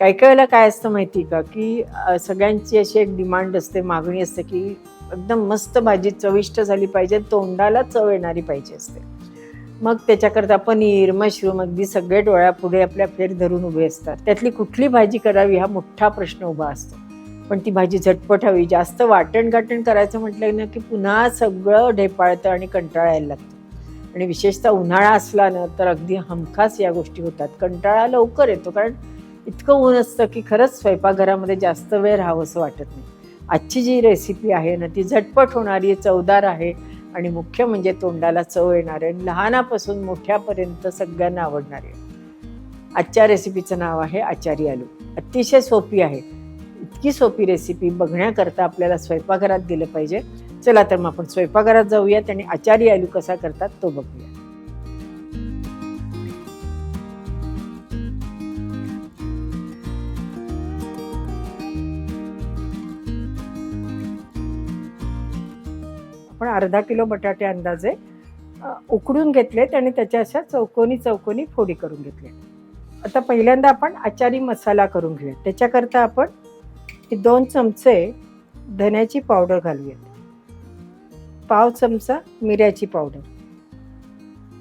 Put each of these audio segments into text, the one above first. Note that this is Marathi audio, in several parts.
काही काही वेळेला काय असतं माहिती का की सगळ्यांची अशी एक डिमांड असते मागणी असते की एकदम मस्त भाजी चविष्ट झाली पाहिजे तोंडाला चव येणारी पाहिजे असते. मग त्याच्याकरता पनीर मशरूम अगदी सगळे डोळ्यापुढे आपल्या फेर धरून उभे असतात. त्यातली कुठली भाजी करावी हा मोठा प्रश्न उभा असतो. पण ती भाजी झटपट हवी जास्त वाटण गाटण करायचं म्हटलं ना की पुन्हा सगळं ढेपाळतं आणि कंटाळायला लागतं. आणि विशेषतः उन्हाळा असला ना तर अगदी हमखास या गोष्टी होतात. कंटाळा लवकर येतो कारण इतकं ऊन असतं की खरंच स्वयंपाकघरामध्ये जास्त वेळ राहावंसं वाटत नाही. आजची जी रेसिपी आहे ना ती झटपट होणारी चवदार आहे आणि मुख्य म्हणजे तोंडाला चव येणार आहे लहानापासून मोठ्यापर्यंत सगळ्यांना आवडणार आहे. आजच्या रेसिपीचं नाव आहे आचारी आलू. अतिशय सोपी आहे. इतकी सोपी रेसिपी बघण्याकरता आपल्याला स्वयंपाकघरात गेलं पाहिजे. चला तर मग आपण स्वयंपाकघरात जाऊयात आणि आचारी आलू कसा करतात तो बघूया आपण अर्धा किलो बटाटे अंदाजे उकडून घेतलेत आणि त्याच्या अशा चौकोनी चौकोनी फोडी करून घेतल्या आता पहिल्यांदा आपण आचारी मसाला करून घेऊया. त्याच्याकरता आपण दोन चमचे धन्याची पावडर घालूयात. पाव चमचा मिऱ्याची पावडर.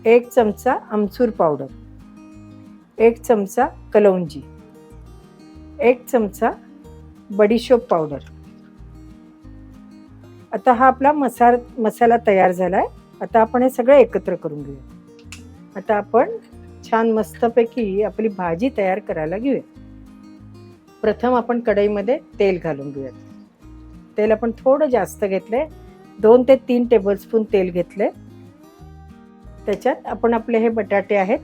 एक चमचा आमचूर पावडर. एक चमचा कलौंजी एक चमचा बडीशोप पावडर. आता हा आपला मसाल मसाला तयार झाला आहे आता आपण हे सगळं एकत्र करून घेऊया. आता आपण छान मस्तपैकी आपली भाजी तयार करायला घेऊया. प्रथम आपण कढईमध्ये तेल घालून घेऊयात. तेल आपण थोडं जास्त घेतलंय. दोन ते तीन टेबलस्पून तेल घेतले त्याच्यात आपण आपले हे बटाटे आहेत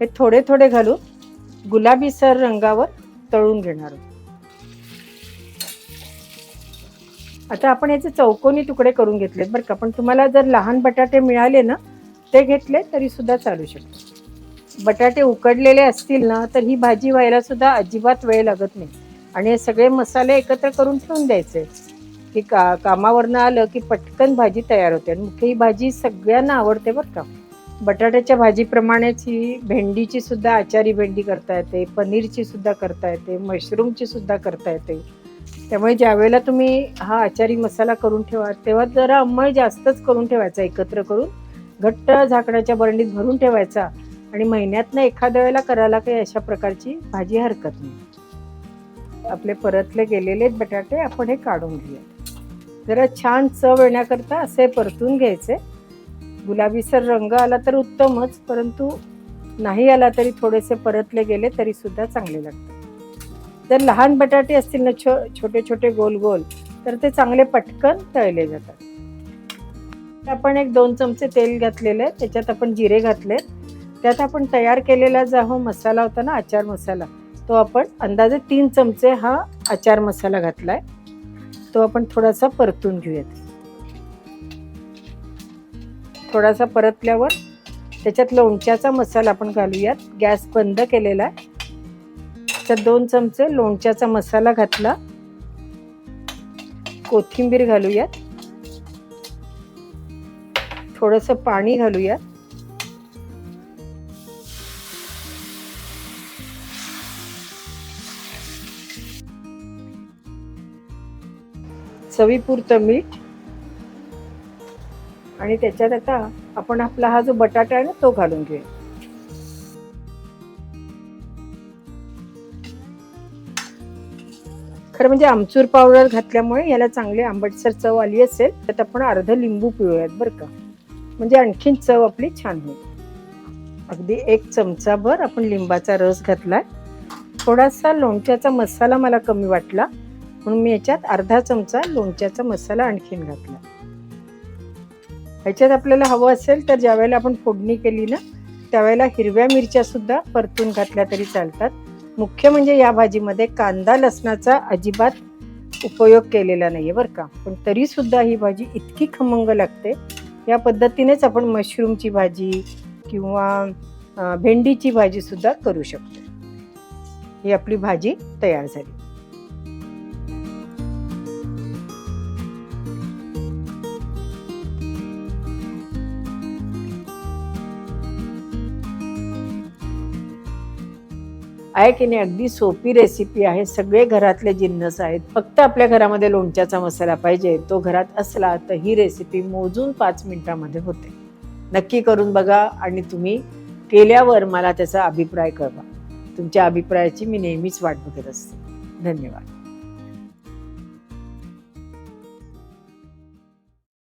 हे थोडे थोडे घालून गुलाबीसर रंगावर तळून घेणार आहोत. आता आपण याचे चौकोनी तुकडे करून घेतलेत बरं का. पण तुम्हाला जर लहान बटाटे मिळाले ना ते घेतले तरी सुद्धा चालू शकतो. बटाटे उकडलेले असतील ना तर ही भाजी व्हायला सुद्धा अजिबात वेळ लागत नाही. आणि हे सगळे मसाले एकत्र करून ठेवून द्यायचे. की का कामावरनं आलं की पटकन भाजी तयार होते. आणि मुख्य ही भाजी सगळ्यांना आवडते बरं का. बटाट्याच्या भाजीप्रमाणेच ही भेंडीची सुद्धा आचारी भेंडी करता येते पनीरची सुद्धा करता येते मशरूमची सुद्धा करता येते. त्यामुळे ज्यावेळेला तुम्ही हा आचारी मसाला करून ठेवा तेव्हा जरा अंमळ जास्तच करून ठेवायचा एकत्र करून. घट्ट झाकण्याच्या बरणीत भरून ठेवायचा. आणि महिन्यातनं एखाद्या वेळेला करायला काही अशा प्रकारची भाजी हरकत नाही. आपले परतले गेलेले बटाटे आपण हे काढून घेऊया जरा छान चव येण्याकरता असे परतून घ्यायचे. गुलाबीसर रंग आला तर उत्तमच परंतु नाही आला तरी थोडेसे परतले गेले तरी सुद्धा चांगले लागतात. जर लहान बटाटे असतील ना छो छोटे छोटे गोल गोल तर ते चांगले पटकन तळले जातात. आपण एक दोन चमचे तेल घातलेले आहे त्याच्यात आपण जिरे घातले. त्यात आपण तयार केलेला जो हो मसाला होता ना आचार मसाला तो आपण अंदाजे तीन चमचे हा आचार मसाला घातला आहे तो आपण थोडासा परतून घेऊयात. थोडासा परतल्यावर त्याच्यात लोणच्याचा मसाला आपण घालूयात. गॅस बंद केलेला आहे. त्यात दोन चमचे लोणच्याचा मसाला घातला. कोथिंबीर घालूयात. थोडस पाणी घालूयात. चवीपुरतं मीठ. आणि त्याच्यात आता आपण आपला हा जो बटाटा आहे ना तो घालून घेऊया. खरं म्हणजे आमचूर पावडर घातल्यामुळे याला चांगली आंबटसर चव आली असेल त्यात आपण अर्ध लिंबू पिळूयात बरं का. म्हणजे आणखीन चव आपली छान होईल. अगदी एक चमचाभर आपण लिंबाचा रस घातलाय. थोडासा लोणच्याचा मसाला मला कमी वाटला म्हणून मी याच्यात अर्धा चमचा लोणच्याचा मसाला आणखीन घातला. ह्याच्यात आपल्याला हवं असेल तर ज्यावेळेला आपण फोडणी केली ना त्यावेळेला हिरव्या मिरच्या सुद्धा परतून घातल्या तरी चालतात. मुख्य म्हणजे या भाजीमध्ये कांदा लसणाचा अजिबात उपयोग केलेला नाही आहे बरं का. पण तरी सुद्धा ही भाजी इतकी खमंग लागते. या पद्धतीनेच आपण मशरूमची भाजी किंवा भेंडीची भाजी सुद्धा करू शकतो. ही आपली भाजी तयार झाली. आहे की नाही अगदी सोपी रेसिपी आहे. सगळे घरातले जिन्नस आहेत. फक्त आपल्या घरामध्ये लोणच्याचा मसाला पाहिजे. तो घरात असला तर ही रेसिपी मोजून पाच मिनिटामध्ये होते. नक्की करून बघा आणि तुम्ही केल्यावर मला त्याचा अभिप्राय कळवा. तुमच्या अभिप्रायाची मी नेहमीच वाट बघत असते. धन्यवाद.